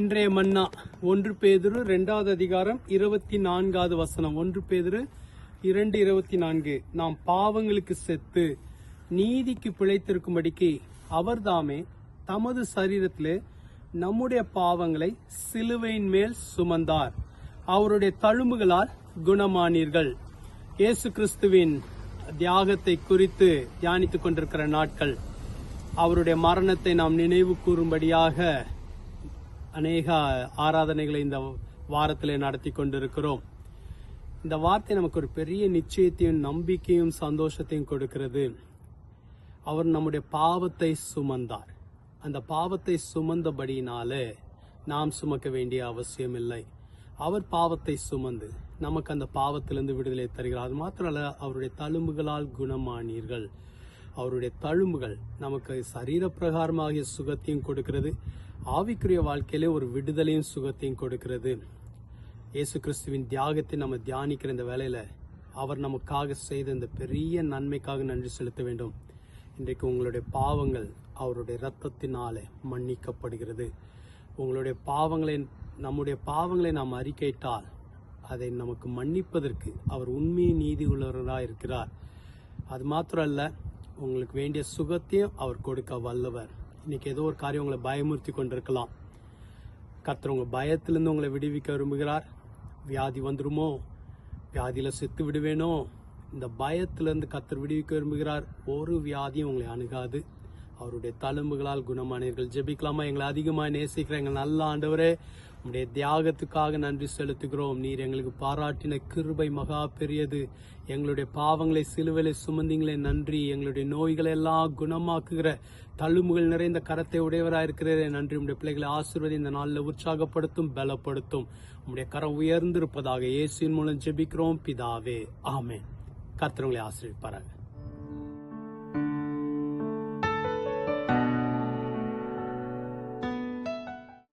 இன்றைய மன்னா ஒன்று பேதுரு இரண்டாவது அதிகாரம் இருபத்தி நான்காவது வசனம். ஒன்று பேதுரு இரண்டு இருபத்தி நான்கு. நாம் பாவங்களுக்கு செத்து நீதிக்கு பிழைத்திருக்கும்படிக்கு அவர்தாமே தமது சரீரத்திலே நம்முடைய பாவங்களை சிலுவையின் மேல் சுமந்தார். அவருடைய தழும்புகளால் குணமானீர்கள். இயேசு கிறிஸ்துவின் தியாகத்தை குறித்து தியானித்துக் கொண்டிருக்கிற நாட்கள் அவருடைய மரணத்தை நாம் நினைவு கூறும்படியாக அநேக ஆராதனைகளை இந்த வாரத்தில் நடத்தி கொண்டிருக்கிறோம். இந்த வார்த்தை நமக்கு ஒரு பெரிய நிச்சயத்தையும் நம்பிக்கையும் சந்தோஷத்தையும் கொடுக்கிறது. அவர் நம்முடைய பாவத்தை சுமந்தார். அந்த பாவத்தை சுமந்தபடியினாலே நாம் சுமக்க வேண்டிய அவசியம் இல்லை. அவர் பாவத்தை சுமந்து நமக்கு அந்த பாவத்திலிருந்து விடுதலை தருகிறார். அது மாத்திரம் அவருடைய தழும்புகளால் குணமானீர்கள். அவருடைய தழும்புகள் நமக்கு சரீர பிரகாரமாகிய சுகத்தையும் கொடுக்கிறது. ஆவிக்குரிய வாழ்க்கையிலே ஒரு விடுதலையும் சுகத்தையும் கொடுக்கிறது. இயேசு கிறிஸ்துவின் தியாகத்தை நம்ம தியானிக்கிற இந்த வேலையில அவர் நமக்காக செய்த இந்த பெரிய நன்மைக்காக நன்றி செலுத்த வேண்டும். இன்றைக்கு உங்களுடைய பாவங்கள் அவருடைய இரத்தத்தினாலே மன்னிக்கப்படுகிறது. உங்களுடைய பாவங்களை நம்முடைய பாவங்களை நாம் அறிக்கையிட்டால் அதை நமக்கு மன்னிப்பதற்கு அவர் உண்மையை நீதி உள்ளவராக இருக்கிறார் அது மாத்திரம் அல்ல உங்களுக்கு வேண்டிய சுகத்தையும் அவர் கொடுக்க வல்லவர். இன்னைக்கு ஏதோ ஒரு காரியம் உங்களை பயமுறுத்தி கொண்டிருக்கலாம். கர்த்தர் உங்கள் பயத்திலேருந்து உங்களை விடுவிக்க விரும்புகிறார். வியாதி வந்துருமோ? வியாதியில் செத்து விடுவேனோ? இந்த பயத்திலேருந்து கத்தர் விடுவிக்க விரும்புகிறார். ஒரு வியாதியும் உங்களை அணுகாது. அவருடைய தழும்புகளால் குணமானீர்கள். ஜெபிக்கலாமா? எங்களை அதிகமாக நேசிக்கிற எங்கள் நல்ல ஆண்டவரே உம்முடைய தியாகத்துக்காக நன்றி செலுத்துகிறோம். நீர் எங்களுக்கு பாராட்டின கிருபை மகா பெரியது. எங்களுடைய பாவங்களை சிலுவையில சுமந்திங்களே நன்றி. எங்களுடைய நோய்களை எல்லாம் குணமாக்குகிற தழும்புகள் நிறைந்த கரத்தை உடையவராயிருக்கிறதே நன்றி. உடைய பிள்ளைகளை ஆசீர்வதி இந்த நாளில் உற்சாகப்படுத்தும் பலப்படுத்தும். உம்முடைய கரம் உயர்ந்திருப்பதாக இயேசுவின் மூலம் ஜெபிக்கிறோம். பிதாவே ஆமே கர்த்தவங்களை ஆசிரியப்பாராங்க